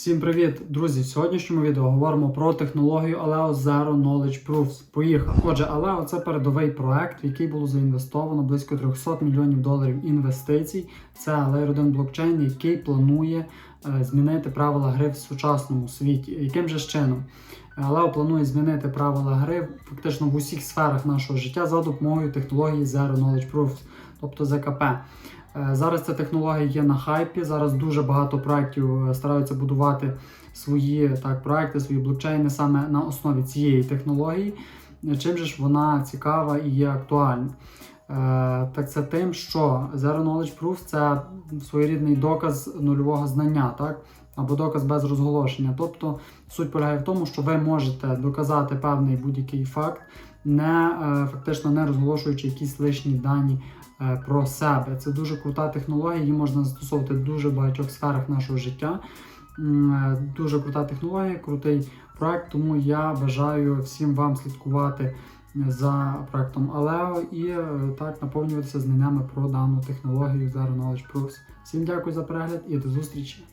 Всім привіт, друзі! В сьогоднішньому відео говоримо про технологію Aleo Zero Knowledge Proofs. Поїхали! Отже, Aleo – це передовий проект, в який було заінвестовано близько 300 мільйонів доларів інвестицій. Це Layer 1 блокчейн, який планує е, змінити правила гри в сучасному світі. Яким же чином? Aleo планує змінити правила гри фактично в усіх сферах нашого життя за допомогою технології Zero Knowledge Proofs, тобто ЗКП. Е, Зараз ця технологія є на хайпі. Зараз дуже багато проєктів е, стараються будувати свої так, проекти, свої блокчейни саме на основі цієї технології. Е, Чим же ж вона цікава і є актуальна? Е, Так це тим, що Zero Knowledge Proof це своєрідний доказ нульового знання, так? або доказ без розголошення. Тобто суть полягає в тому, що ви можете доказати певний будь-який факт, не е, фактично не розголошуючи якісь лишні дані е, про себе. Це дуже крута технологія, її можна застосовувати в дуже багатьох сферах нашого життя. Дуже крута технологія, крутий проект, тому я бажаю всім вам слідкувати за проектом але і е, так наповнюватися знаннями про дану технологію Zero Knowledge Proofs. Всім дякую за перегляд і до зустрічі!